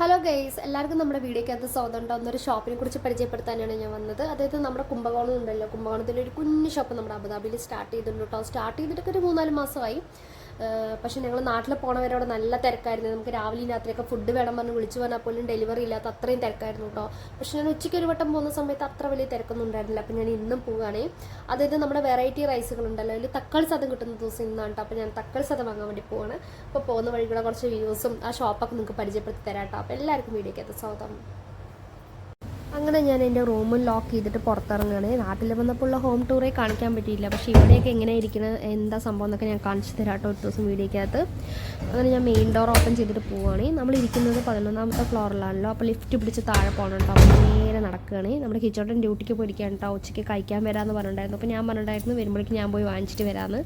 Hello guys എല്ലാവർക്കും നമ്മുടെ വീഡിയോക്കകത്ത് സ്വാഗതം ഉണ്ടാകുന്ന ഒരു ഷോപ്പിനെ കുറിച്ച് പരിചയപ്പെടുത്താനാണ് ഞാൻ വന്നത്. അതായത് നമ്മുടെ കുംഭകോണം ഉണ്ടല്ലോ. കുംഭകോണത്തിലൊരു കുഞ്ഞു ഷോപ്പ് നമ്മുടെ അബുദാബിയിൽ സ്റ്റാർട്ട് ചെയ്തിട്ടുണ്ട് കേട്ടോ. സ്റ്റാർട്ട് ചെയ്തിട്ടൊക്കെ ഒരു മൂന്നാൽ മാസമായി. പക്ഷെ ഞങ്ങൾ നാട്ടിൽ അവിടെ നല്ല തിരക്കായിരുന്നു. നമുക്ക് രാവിലെയും രാത്രിയൊക്കെ ഫുഡ് വേണം പറഞ്ഞ് വിളിച്ചു പറഞ്ഞാൽ പോലും ഡെലിവറി ഇല്ലാത്ത അത്രയും തിരക്കായിരുന്നു കേട്ടോ പക്ഷെ ഞാൻ ഉച്ചയ്ക്ക് ഒരു വട്ടം പോകുന്ന സമയത്ത് അത്ര വലിയ തിരക്കൊന്നും ഉണ്ടായിരുന്നില്ല. അപ്പം ഞാൻ ഇന്നും പോവുകയാണേ. അതായത് നമ്മുടെ വെറൈറ്റി റൈസുകൾ ഉണ്ടല്ലോ അതിൽ തക്കാളി സദം കിട്ടുന്ന ദിവസം ഇന്നാണ് കേട്ടോ അപ്പം ഞാൻ തക്കാളി സദം വാങ്ങാൻ വേണ്ടി പോവാണ് അപ്പോൾ പോകുന്ന വഴികളെ കുറച്ച് വ്യൂസും ആ ഷോപ്പൊക്കെ നിങ്ങൾക്ക് പരിചയപ്പെടുത്തി തരാം കേട്ടോ അപ്പോൾ എല്ലാവർക്കും വീഡിയോക്കകത്ത് സ്വാഗതം. അങ്ങനെ ഞാൻ എന്റെ റൂമിൽ ലോക്ക് ചെയ്തിട്ട് പുറത്തിറങ്ങുകയാണ് നാട്ടിൽ വന്നപ്പോൾ ഉള്ള ഹോം ടൂറേ കാണിക്കാൻ പറ്റിയില്ല. പക്ഷേ ഇവിടെയൊക്കെ എങ്ങനെ ഇരിക്കുന്നത് എന്താ സംഭവം എന്നൊക്കെ ഞാൻ കാണിച്ചു തരാം കേട്ടോ ഒരു ദിവസം വീഡിയോക്കകത്ത്. അങ്ങനെ ഞാൻ മെയിൻ ഡോർ ഓപ്പൺ ചെയ്തിട്ട് പോവുകയാണ് നമ്മൾ ഇരിക്കുന്നത് പതിനൊന്നാമത്തെ ഫ്ലോറിലാണല്ലോ അപ്പോൾ ലിഫ്റ്റ് പിടിച്ച് താഴെ പോകണം കേട്ടോ. അപ്പോൾ നേരെ നടക്കുകയാണ്. നമ്മുടെ കിച്ചോട്ടൻ ഡ്യൂട്ടിക്ക് പോയിരിക്കുകയാണ് കേട്ടോ. ഉച്ചയ്ക്ക് കഴിക്കാൻ വരാമെന്ന് പറഞ്ഞിട്ടുണ്ടായിരുന്നു. അപ്പോൾ ഞാൻ പറഞ്ഞിട്ടുണ്ടായിരുന്നു വരുമ്പോഴേക്കും ഞാൻ പോയി വാങ്ങിച്ചിട്ട് വരാമെന്ന്.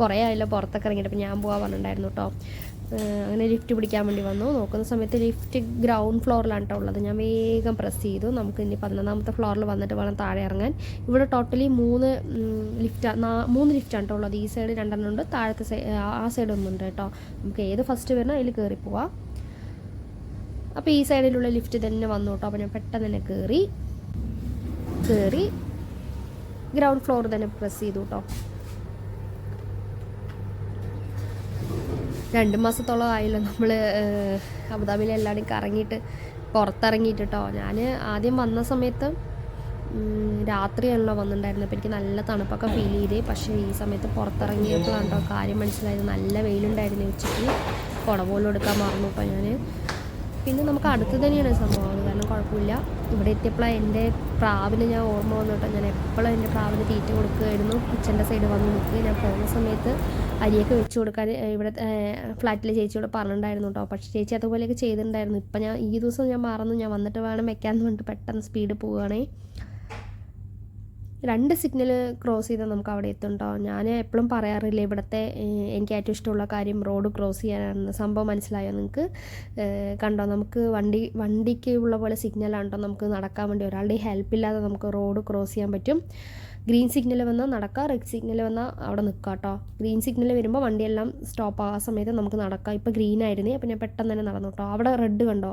കുറേ ആയല്ലോ പുറത്തൊക്കെ ഇറങ്ങിയിട്ട്. അപ്പോൾ ഞാൻ പോകാൻ പറഞ്ഞിട്ടുണ്ടായിരുന്നു കേട്ടോ. അങ്ങനെ ലിഫ്റ്റ് പിടിക്കാൻ വേണ്ടി വന്നു. നോക്കുന്ന സമയത്ത് ലിഫ്റ്റ് ഗ്രൗണ്ട് ഫ്ലോറിലാണ് കേട്ടോ ഉള്ളത്. ഞാൻ വേഗം പ്രസ് ചെയ്തു. നമുക്ക് ഇനി പതിനൊന്നാമത്തെ ഫ്ലോറിൽ വന്നിട്ട് വേണം താഴെ ഇറങ്ങാൻ. ഇവിടെ ടോട്ടലി മൂന്ന് ലിഫ്റ്റ് മൂന്ന് ലിഫ്റ്റാണ് കേട്ടോ ഉള്ളത്. ഈ സൈഡ് രണ്ടെണ്ണം ഉണ്ട്. താഴത്തെ സൈഡ് ആ സൈഡ് ഒന്നുണ്ട് കേട്ടോ നമുക്ക് ഏത് ഫസ്റ്റ് വരണം അതിൽ കയറി പോവാം. അപ്പോൾ ഈ സൈഡിലുള്ള ലിഫ്റ്റ് തന്നെ വന്നു കേട്ടോ അപ്പോൾ ഞാൻ പെട്ടെന്ന് തന്നെ കയറി കയറി ഗ്രൗണ്ട് ഫ്ലോർ തന്നെ പ്രസ് ചെയ്തു കേട്ടോ രണ്ട് മാസത്തോളം ആയല്ലോ നമ്മൾ അബുദാബിയിൽ എല്ലാവരും കറങ്ങിയിട്ട് പുറത്തിറങ്ങിയിട്ട് കേട്ടോ ഞാൻ ആദ്യം വന്ന സമയത്ത് രാത്രിയാണല്ലോ വന്നിട്ടുണ്ടായിരുന്നത്. അപ്പോൾ എനിക്ക് നല്ല തണുപ്പൊക്കെ ഫീൽ ചെയ്തേ. പക്ഷേ ഈ സമയത്ത് പുറത്തിറങ്ങിയപ്പോഴാണ് കേട്ടോ കാര്യം മനസ്സിലായത്. നല്ല വെയിലുണ്ടായിരുന്നു ഉച്ചയ്ക്ക്. കുട പോലും എടുക്കാൻ മറന്നു അപ്പോൾ ഞാൻ പിന്നെ നമുക്ക് അടുത്ത് തന്നെയാണ് സംഭവം. കാരണം കുഴപ്പമില്ല. ഇവിടെ എത്തിയപ്പോഴാണ് എന്റെ പ്രാവിന് ഞാൻ ഓർമ്മ വന്നു കേട്ടോ ഞാൻ എപ്പോഴും എന്റെ പ്രാവിന് തീറ്റ കൊടുക്കുമായിരുന്നു കിച്ചന്റെ സൈഡ് വന്ന് നിൽക്കുക ഞാൻ പോകുന്ന സമയത്ത് അരിയൊക്കെ വെച്ച് കൊടുക്കാൻ ഇവിടെ ഫ്ലാറ്റിലെ ചേച്ചിയോട് പറഞ്ഞിട്ടുണ്ടായിരുന്നു കേട്ടോ. പക്ഷേ ചേച്ചി അതുപോലെയൊക്കെ ചെയ്തിട്ടുണ്ടായിരുന്നു. ഇപ്പം ഞാൻ ഈ ദിവസം ഞാൻ മറന്നു. ഞാൻ വന്നിട്ട് വേണം വെക്കാമെന്ന് പറഞ്ഞിട്ട് പെട്ടെന്ന് സ്പീഡ് പോവുകയാണേ. രണ്ട് സിഗ്നൽ ക്രോസ് ചെയ്താൽ നമുക്ക് അവിടെ എത്തും ഞാൻ എപ്പോഴും പറയാറില്ല ഇവിടുത്തെ എനിക്ക് ഏറ്റവും ഇഷ്ടമുള്ള കാര്യം റോഡ് ക്രോസ് ചെയ്യാനാണ് സംഭവം മനസ്സിലായോ നിങ്ങൾക്ക് കണ്ടോ? നമുക്ക് വണ്ടി വണ്ടിക്ക് ഉള്ള പോലെ സിഗ്നലാണ് കേട്ടോ നമുക്ക് നടക്കാൻ വേണ്ടി. ഒരാളുടെ ഹെൽപ്പ് ഇല്ലാതെ നമുക്ക് റോഡ് ക്രോസ് ചെയ്യാൻ പറ്റും. ഗ്രീൻ സിഗ്നൽ വന്നാൽ നടക്കാം റെഡ് സിഗ്നൽ വന്നാൽ അവിടെ നിൽക്കാം കേട്ടോ ഗ്രീൻ സിഗ്നൽ വരുമ്പോൾ വണ്ടിയെല്ലാം സ്റ്റോപ്പ് ആ സമയത്ത് നമുക്ക് നടക്കാം. ഇപ്പോൾ ഗ്രീൻ ആയിരുന്നേ അപ്പോൾ ഞാൻ പെട്ടെന്ന് തന്നെ നടന്നു കേട്ടോ അവിടെ റെഡ് കണ്ടോ?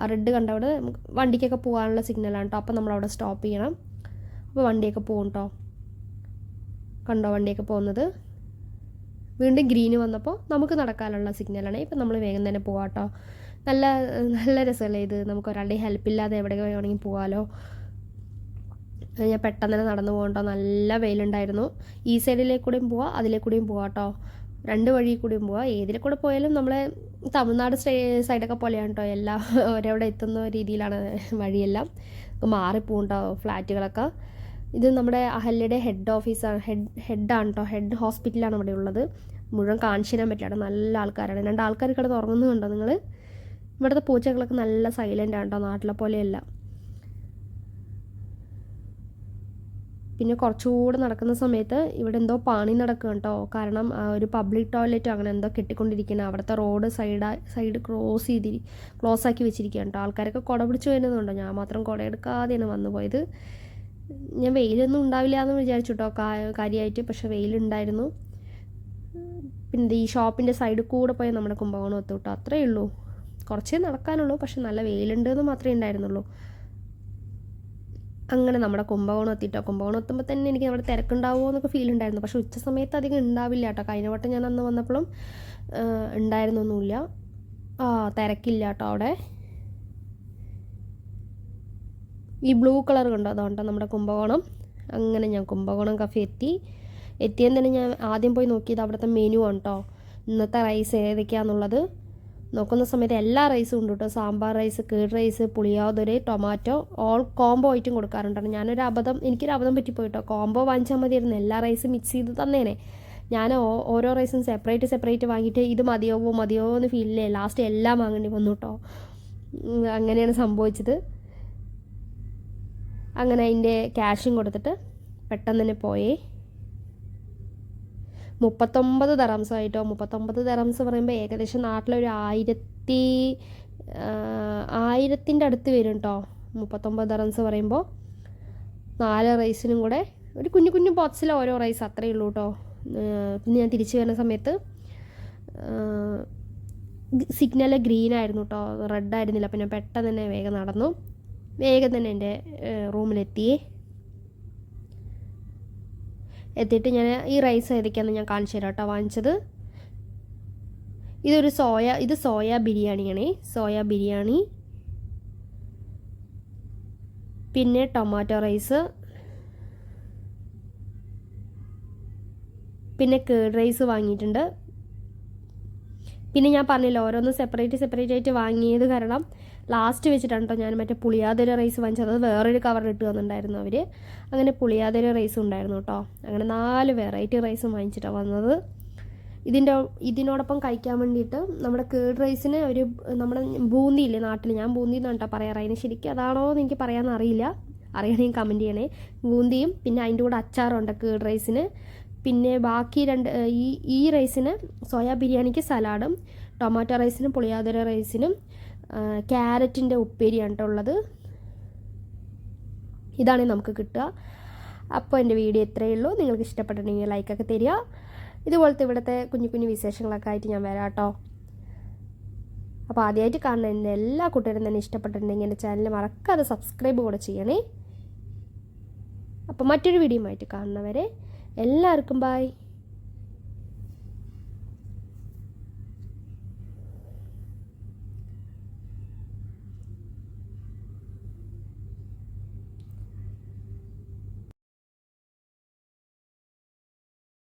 ആ റെഡ് കണ്ട അവിടെ നമുക്ക് വണ്ടിക്കൊക്കെ പോകാനുള്ള സിഗ്നലാണ് കേട്ടോ അപ്പോൾ നമ്മൾ അവിടെ സ്റ്റോപ്പ് ചെയ്യണം. അപ്പോൾ വണ്ടിയൊക്കെ പോകും കേട്ടോ കണ്ടോ വണ്ടിയൊക്കെ പോകുന്നത്? വീണ്ടും ഗ്രീന് വന്നപ്പോൾ നമുക്ക് നടക്കാനുള്ള സിഗ്നലാണ്. ഇപ്പം നമ്മൾ വേഗം തന്നെ പോകാം കേട്ടോ നല്ല നല്ല രസമല്ലേ ഇത്? നമുക്ക് ഒരാളുടെ ഹെൽപ്പ് ഇല്ലാതെ എവിടെ വേണമെങ്കിൽ പോകാമല്ലോ ഞാൻ പെട്ടെന്ന് തന്നെ നടന്നു പോകട്ടോ നല്ല വെയിലുണ്ടായിരുന്നു. ഈ സൈഡിലേക്ക് കൂടെയും പോവാം അതിലേ കൂടെയും പോവാം കേട്ടോ രണ്ട് വഴി കൂടിയും പോവാം. ഏതിലെ കൂടെ പോയാലും നമ്മളെ തമിഴ്നാട് സൈഡൊക്കെ പോലെയാണ് കേട്ടോ എല്ലാം ഒരവിടെ എത്തുന്ന രീതിയിലാണ് വഴിയെല്ലാം. മാറിപ്പോകും കേട്ടോ ഫ്ലാറ്റുകളൊക്കെ. ഇത് നമ്മുടെ അഹല്യയുടെ ഹെഡ് ഓഫീസാണ് ഹെഡ് ഹെഡാണ് കേട്ടോ ഹെഡ് ഹോസ്പിറ്റലാണ് ഇവിടെ ഉള്ളത്. മുഴുവൻ കാണിച്ചു തരാൻ പറ്റില്ല. നല്ല ആൾക്കാരാണ്. രണ്ട് ആൾക്കാർ കിടന്ന് ഉറങ്ങുന്നുണ്ടോ നിങ്ങൾ ഇവിടുത്തെ പൂച്ചകളൊക്കെ നല്ല സൈലന്റ് ആണ് നാട്ടിലെ പോലെയല്ല. പിന്നെ കുറച്ചുകൂടെ നടക്കുന്ന സമയത്ത് ഇവിടെ എന്തോ പണി നടക്കുക കേട്ടോ കാരണം ഒരു പബ്ലിക് ടോയ്ലറ്റ് അങ്ങനെ എന്തോ കെട്ടിക്കൊണ്ടിരിക്കണം അവിടുത്തെ റോഡ് സൈഡ് സൈഡ് ക്രോസ് ചെയ്തി ക്ലോസ് ആക്കി വെച്ചിരിക്കുകയാണ് കേട്ടോ ആൾക്കാരൊക്കെ കുട പിടിച്ച് വരുന്നതുണ്ടോ ഞാൻ മാത്രം കുട എടുക്കാതെയാണ് വന്നു പോയത് ഞാൻ വെയിലൊന്നും ഉണ്ടാവില്ല എന്ന് വിചാരിച്ചു കേട്ടോ കാര്യമായിട്ട് പക്ഷെ വെയിലുണ്ടായിരുന്നു. പിന്നെ ഈ ഷോപ്പിന്റെ സൈഡിൽ കൂടെ പോയാൽ നമ്മുടെ കുംഭകോണം എത്തും കേട്ടോ അത്രയേ ഉള്ളൂ. കുറച്ചേ നടക്കാനുള്ളൂ പക്ഷെ നല്ല വെയിലുണ്ട് എന്ന് മാത്രമേ ഉണ്ടായിരുന്നുള്ളൂ. അങ്ങനെ നമ്മുടെ കുംഭകോണം എത്തിയിട്ടോ കുംഭകോണം എത്തുമ്പോൾ തന്നെ എനിക്ക് നമ്മുടെ തിരക്കുണ്ടാവുമോ എന്നൊക്കെ ഫീൽ ഉണ്ടായിരുന്നു. പക്ഷെ ഉച്ച സമയത്ത് അധികം ഉണ്ടാവില്ല കേട്ടോ. കഴിഞ്ഞ വട്ടം ഞാൻ അന്ന് വന്നപ്പോഴും ഉണ്ടായിരുന്നൊന്നുമില്ല. ആ തിരക്കില്ല കേട്ടോ അവിടെ. ഈ ബ്ലൂ കളർ കണ്ടോ? അതുകൊണ്ടാണ് നമ്മുടെ കുംഭകോണം. അങ്ങനെ ഞാൻ കുംഭകോണം കഫേ എത്തി. എത്തിയെന്ന് തന്നെ ഞാൻ ആദ്യം പോയി നോക്കിയത് അവിടുത്തെ മെനു ആണ് കേട്ടോ ഇന്നത്തെ റൈസ് ഏതൊക്കെയാണെന്നുള്ളത് നോക്കുന്ന സമയത്ത് എല്ലാ റൈസും ഉണ്ട് കേട്ടോ സാമ്പാർ റൈസ് കേട് റൈസ് പുളിയാതൊരു ടൊമാറ്റോ ഓൾ കോംബോ ആയിട്ടും കൊടുക്കാറുണ്ടാണ് ഞാനൊരു അബദ്ധം എനിക്കൊരു അബദ്ധം പറ്റിപ്പോയി കേട്ടോ കോംബോ വാങ്ങിച്ചാൽ മതിയായിരുന്നു. എല്ലാ റൈസും മിക്സ് ചെയ്ത് തന്നേനെ. ഞാൻ ഓരോ റൈസും സെപ്പറേറ്റ് സെപ്പറേറ്റ് വാങ്ങിയിട്ട് ഇത് മതിയാവോ മതിയാവോ എന്ന് ഫീലില്ലേ ലാസ്റ്റ് എല്ലാം വാങ്ങേണ്ടി വന്നു കേട്ടോ അങ്ങനെയാണ് സംഭവിച്ചത്. അങ്ങനെ അതിന്റെ ക്യാഷും കൊടുത്തിട്ട് പെട്ടെന്ന് തന്നെ പോയേ. മുപ്പത്തൊമ്പത് ദറംസ് ആയിട്ടോ മുപ്പത്തൊമ്പത് ദറംസ് പറയുമ്പോൾ ഏകദേശം നാട്ടിലൊരു ആയിരത്തി ആയിരത്തിന്റെ അടുത്ത് വരും കേട്ടോ മുപ്പത്തൊമ്പത് ദറംസ് പറയുമ്പോൾ നാല് റൈസിനും കൂടെ ഒരു കുഞ്ഞു കുഞ്ഞു ബോക്സിൽ ഓരോ റൈസ് അത്രയേ ഉള്ളൂ കേട്ടോ പിന്നെ ഞാൻ തിരിച്ചു വരുന്ന സമയത്ത് സിഗ്നൽ ഗ്രീൻ ആയിരുന്നു കേട്ടോ റെഡ് ആയിരുന്നില്ല. ഞാൻ പെട്ടെന്ന് തന്നെ വേഗം നടന്നു. വേഗം തന്നെ എന്റെ റൂമിലെത്തി. എത്തിയിട്ട് ഞാൻ ഈ റൈസ് ഏതൊക്കെയാണെന്ന് ഞാൻ കാണിച്ചു തരാം കേട്ടോ. വാങ്ങിച്ചത് ഇതൊരു സോയ ഇത് സോയ ബിരിയാണിയാണേ. സോയ ബിരിയാണി. പിന്നെ ടൊമാറ്റോ റൈസ്. പിന്നെ കേഡ് റൈസ് വാങ്ങിയിട്ടുണ്ട്. പിന്നെ ഞാൻ പറഞ്ഞില്ല ഓരോന്ന് സെപ്പറേറ്റ് സെപ്പറേറ്റ് ആയിട്ട് വാങ്ങിയത് കാരണം ലാസ്റ്റ് വെച്ചിട്ടാണ് കേട്ടോ ഞാൻ മറ്റേ പുളിയാതിര റൈസ് വാങ്ങിച്ചത്. അത് വേറൊരു കവറിലിട്ട് വന്നിട്ടുണ്ടായിരുന്നു അവർ അങ്ങനെ പുളിയാതിര റൈസ് ഉണ്ടായിരുന്നു കേട്ടോ അങ്ങനെ നാല് വെറൈറ്റി റൈസും വാങ്ങിച്ചിട്ടാണ് വന്നത്. ഇതിന്റെ ഇതിനോടൊപ്പം കഴിക്കാൻ വേണ്ടിയിട്ട് നമ്മുടെ കേർഡ് റൈസിന് ഒരു നമ്മുടെ ബൂന്തി ഇല്ലേ നാട്ടിൽ ഞാൻ ബൂന്തി എന്നാണ് കേട്ടോ പറയാറ്. അതിന് ശരിക്കും അതാണോ എന്ന് എനിക്ക് പറയാമെന്ന് അറിയില്ല. അറിയണമെങ്കിൽ കമന്റ് ചെയ്യണേ. ബൂന്തിയും പിന്നെ അതിന്റെ കൂടെ അച്ചാറുണ്ട് കേർഡ് റൈസിന് പിന്നെ ബാക്കി രണ്ട് ഈ ഈ റൈസിന് സോയാ ബിരിയാണിക്ക് സലാഡും ടൊമാറ്റോ റൈസിനും പുളിയാതിര റൈസിനും ക്യാരറ്റിന്റെ ഉപ്പേരിയാണ് കേട്ടോ ഉള്ളത്. ഇതാണ് നമുക്ക് കിട്ടുക. അപ്പോൾ എന്റെ വീഡിയോ ഇത്രയേ ഉള്ളൂ. നിങ്ങൾക്ക് ഇഷ്ടപ്പെട്ടിട്ടുണ്ടെങ്കിൽ ലൈക്കൊക്കെ തരിക. ഇതുപോലത്തെ ഇവിടുത്തെ കുഞ്ഞു കുഞ്ഞു വിശേഷങ്ങളൊക്കെ ആയിട്ട് ഞാൻ വരാം കേട്ടോ. അപ്പോൾ ആദ്യമായിട്ട് കാണുന്ന എന്റെ എല്ലാ കൂട്ടുകാരും തന്നെ ഇഷ്ടപ്പെട്ടിട്ടുണ്ടെങ്കിൽ എന്റെ ചാനൽ മറക്കാതെ സബ്സ്ക്രൈബ് കൂടെ ചെയ്യണേ. അപ്പോൾ മറ്റൊരു വീഡിയോ ആയിട്ട് കാണുന്നവരെ എല്ലാവർക്കും ബായ്